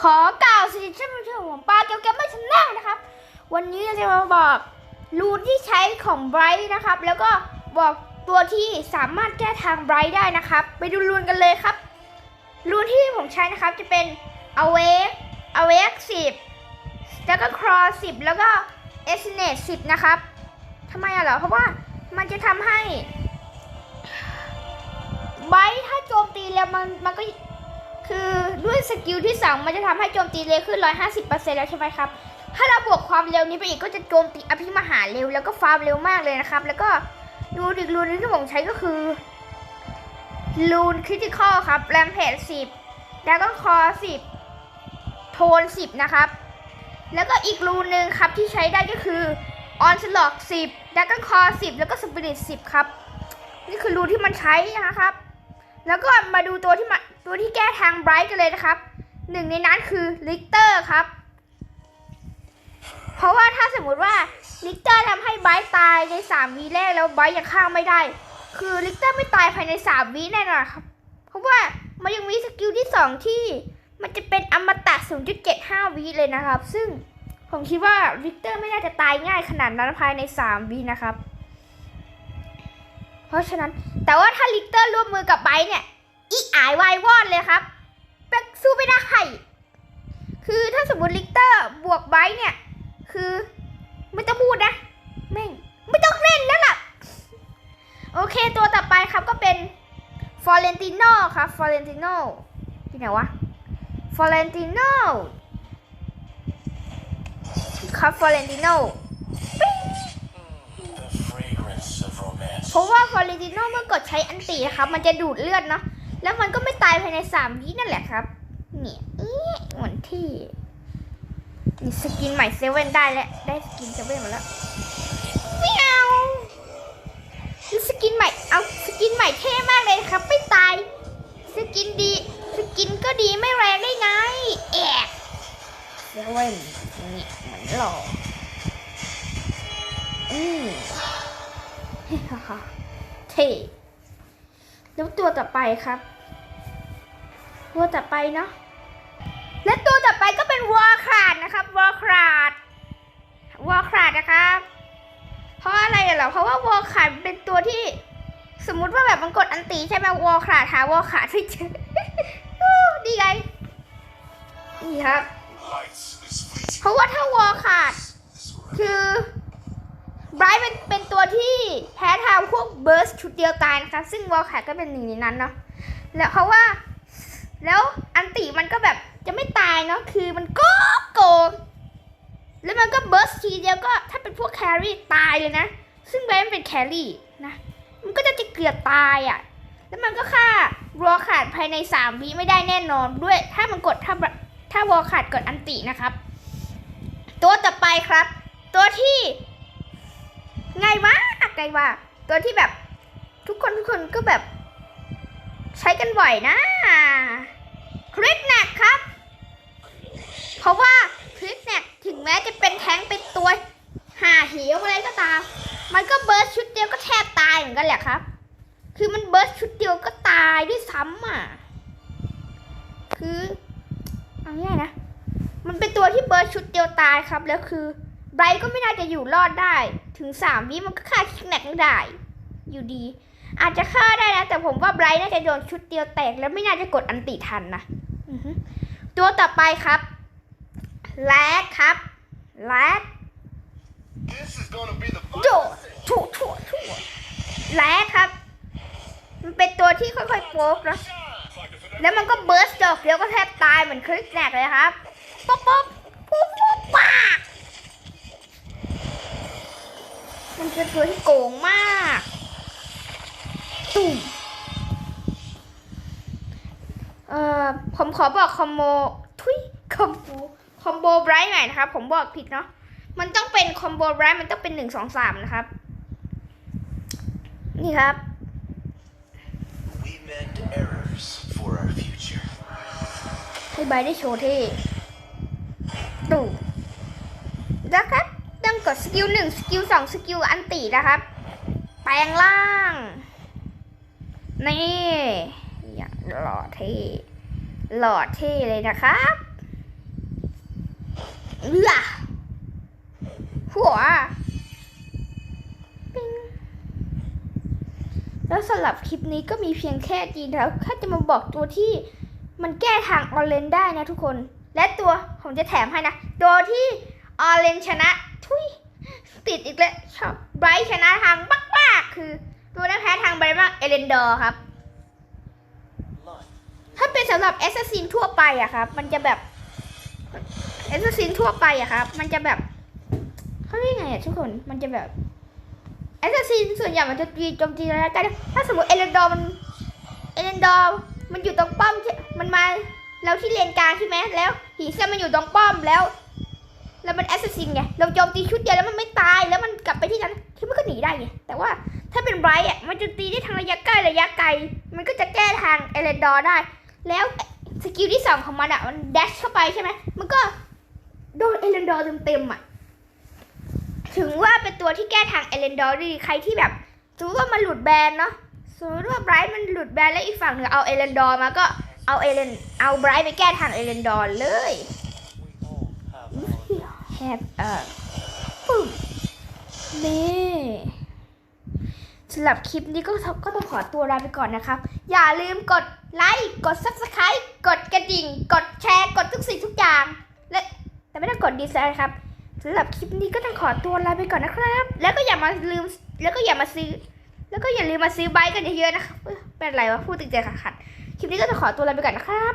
ขอกล่าวสวัสดีท่านผู้ชมของปลาเกี่ยวกับไม่ชแนลนะครับ วันนี้เราจะมาบอกรูนที่ใช้ของไบรท์นะครับ แล้วก็บอกตัวที่สามารถแก้ทางไบรท์ได้นะครับ ไปดูรูนกันเลยครับ รูนที่ผมใช้นะครับจะเป็น awake awake 10 แล้วก็ crawl 10 แล้วก็ estimate 10 นะครับทำไมอะเหรอ เพราะว่ามันจะทำให้ไบรท์ถ้าโจมตีแล้วมันมันก็ คือด้วยสกิลที่สองมันจะทำให้โจมตีเร็วขึ้น 150%แล้วใช่ไหมครับ ถ้าเราบวกความเร็วนี้ไปอีกก็จะโจมตีอภิมหาเร็วแล้วก็ฟาร์มเร็วมากเลยนะครับ แล้วก็รูนอีกรูนนึงที่ผมใช้ก็คือรูนคริติคอลครับแรมเพจ10แล้วก็คอ10 โทน 10 นะครับ แล้วก็อีกรูนหนึ่งครับที่ใช้ได้ก็คือออนสล็อก10แล้วก็คอ10 แล้วก็สปิริต10 ครับ นี่คือรูนที่มันใช้นะครับ แล้วก็มาดูตัวที่มา ตัวที่แก้ทางไบรท์กันเลยนะครับหนึ่งในนั้นคือลิกเตอร์ครับ เพราะว่าถ้าสมมุติว่าลิกเตอร์ทำให้ไบรท์ตายใน3วีแรกแล้วไบรท์ยังฆ่าไม่ได้ คือลิกเตอร์ไม่ตายภายใน3วีแน่นอนครับ เพราะว่ามันยังมีสกิลที่ 2 ที่มันจะเป็นอมตะ 0.75วิเลยนะครับ ซึ่งผมคิดว่าลิกเตอร์ไม่น่าจะตายง่ายขนาดนั้นภายใน 3วินะครับ เพราะฉะนั้นแต่ว่าถ้าลิกเตอร์ร่วมมือกับไบรท์เนี่ย อีอายวายวอดเลยครับเป็กสู้ไม่ได้ คือถ้าสมมติลิกเตอร์บวกไบรท์เนี่ย คือไม่ต้องพูดนะแม่งไม่ต้องเล่นแล้วล่ะ โอเคตัวต่อไปครับก็เป็นฟอเรนติโนครับฟอเรนติโนที่ไหนวะฟอเรนติโนครับฟอเรนติโน The fragrance of romance. เพราะว่าฟอเรนติโนเมื่อกดใช้อันตีนะครับ มันจะดูดเลือดเนาะ แล้วมันก็ไม่ตายภายในสามวินั่นแหละครับ เนี่ยเอ๊ะเหมือนที่นี่สกินใหม่เซเว่นได้แล้ว ได้สกินเซเว่นมาแล้วไม่เอาสกินใหม่ เอาสกินใหม่เท่มากเลยครับ ไม่ตาย สกินดี สกินก็ดีไม่แรงได้ไง แอกเซเว่นนี่เหมือนหล่ออืมฮ่าฮ่าเท่ แล้วตัวต่อไปครับ ตัวต่อไปเนาะและตัวต่อไปก็เป็นวอลคราดนะครับวอลคราดวอลคราดนะครับ เพราะอะไรเหรอเพราะว่าวอลคราดเป็นตัวที่ สมมุติว่าแบบมันกดอันตีใช่ไหมวอลคราดหาวอลคราดไม่เจอดีไงนี่ครับ เพราะว่าถ้าวอลคราดคือ ไบรท์เป็นเป็นตัวที่แพ้ทางพวกเบิร์สชุดเดียวตายนะคะซึ่งวอลแคก็เป็นหนึ่งในนั้นเนาะแล้วเพราะว่า แล้วอันติมันก็แบบจะไม่ตายเนาะคือมันก็โกงแล้วมันก็เบิร์สทีเดียวก็ถ้าเป็นพวกแครี่ตายเลยนะ ซึ่งไบรท์มันเป็นแครี่นะมันก็จะจะเกือบตายอะ่ะแล้วมันก็ฆ่าวอลขาดภายในสามวิไม่ได้แน่นอนด้วย ถ้ามันกดถ้าถ้าวอลขาดกดอันตินะครับ ตัวต่อไปครับ ตัวที่ ไงวะไงวะตัวที่แบบทุกคนทุกคนก็แบบ ใช้กันบ่อยนะคริสแนกครับ เพราะว่าคริสแนกถึงแม้จะเป็นแท้งเป็นตัวหาเหวอะไรก็ตาม มันก็เบิร์สชุดเดียวก็แทบตายเหมือนกันแหละครับ คือมันเบิร์สชุดเดียวก็ตายด้วยซ้ำอะ คือเอาง่ายนะ มันเป็นตัวที่เบิร์ดชุดเดียวตายครับแล้วคือ ไบรท์ก็ไม่น่าจะอยู่รอดได้ ถึงสามวิมันก็ฆ่าคิกแนกไม่ได้ อยู่ดี อาจจะฆ่าได้นะ แต่ผมว่าไบรท์น่าจะโดนชุดเดียวแตก แล้วไม่น่าจะกดอันติทันนะตัวต่อไปครับแลดครับแลด This is gonna be the โดดถั่วถั่วถั่วแลดครับ มันเป็นตัวที่ค่อยๆโป๊กนะแล้วมันก็เบิร์สดอกเดียวก็แทบตายเหมือนคริสแนกเลยครับ ป๊อปป๊อปปุ๊บปุ๊บปาก มันเป็นตัวที่โกงมาก ตุ่มเอ่อผมขอบอกคอมโบทุยคอมโบคอมโบไบรท์หน่อยนะครับ ผมบอกผิดเนาะมันต้องเป็นคอมโบไบรท์มันต้องเป็นหนึ่งสองสามนะครับ นี่ครับ We mend errors for our future. ให้ใบได้โชว์เท่ดูนะครับต้อง กดสกิลหนึ่งสกิลสองสกิลอันตีนะครับ แปลงล่าง นี่อย่างหล่อเท่หล่อเท่เลยนะครับเอือหัวปิงแล้วสำหรับคลิปนี้ก็มีเพียงแค่จีนแล้วแค่จะมาบอกตัวที่มันแก้ทางออเรนได้นะทุกคน และตัวผมจะแถมให้นะ ตัวที่ ออเรนชนะทุยติดอีกแล้วชอบไบรท์ชนะทางมากๆคือตัวนั้นแพ้ทางไบรท์มากเอเลนดอร์ครับ ถ้าเป็นสำหรับแอสซัสซินทั่วไปอะครับ มันจะแบบแอสซัสซินทั่วไปอะครับ มันจะแบบเขาเรียกไงอะทุกคนมันจะแบบแอสซัสซินส่วนใหญ่มันจะตีโจมตีแล้วกันถ้าสมมติเอเลนดอร์มันเอเลนดอร์มันอยู่ตรงป้อมมันมาแล้วที่เลนกลางใช่ไหมแล้วผีเสื้อมันอยู่ตรงป้อมแล้ว แล้วมันแอสซัสซินไง เราโจมตีชุดเดียวแล้วมันไม่ตาย แล้วมันกลับไปที่นั้นที่มันก็หนีได้ไง แต่ว่าถ้าเป็นไบรท์อะ มันจะตีได้ทางระยะใกล้ระยะไกล มันก็จะแก้ทางเอเลนดอร์ได้ แล้วสกิลที่สองของมันอะ มันแดชเข้าไปใช่ไหม มันก็โดนเอเลนดอร์เต็มๆอะ ถึงว่าเป็นตัวที่แก้ทางเอเลนดอร์ดีใครที่แบบสมมติว่ามันหลุดแบนเนาะสมมติว่าไบรท์มันหลุดแบนแล้วอีกฝั่งหนึ่งเอาเอเลนดอร์มาก็เอาเอเลนเอาไบรท์ไปแก้ทางเอเลนดอร์เลย แฮปเออปึ๊บนี่สำหรับคลิปนี้ก็ก็ต้องขอตัวลาไปก่อนนะครับ อย่าลืมกดไลค์กด subscribe กดกระดิ่ง กดแชร์ กดทุกสิ่งทุกอย่าง และแต่ไม่ต้องกดดีไซน์ครับสำหรับคลิปนี้ก็ต้องขอตัวลาไปก่อนนะครับ แล้วก็อย่ามาลืมแล้วก็อย่ามาซื้อ แล้วก็อย่าลืมมาซื้อไบกันเยอะๆนะครับเป็นไรวะพูดติดใจขัดคลิปนี้ก็ต้องขอตัวลาไปก่อนนะครับ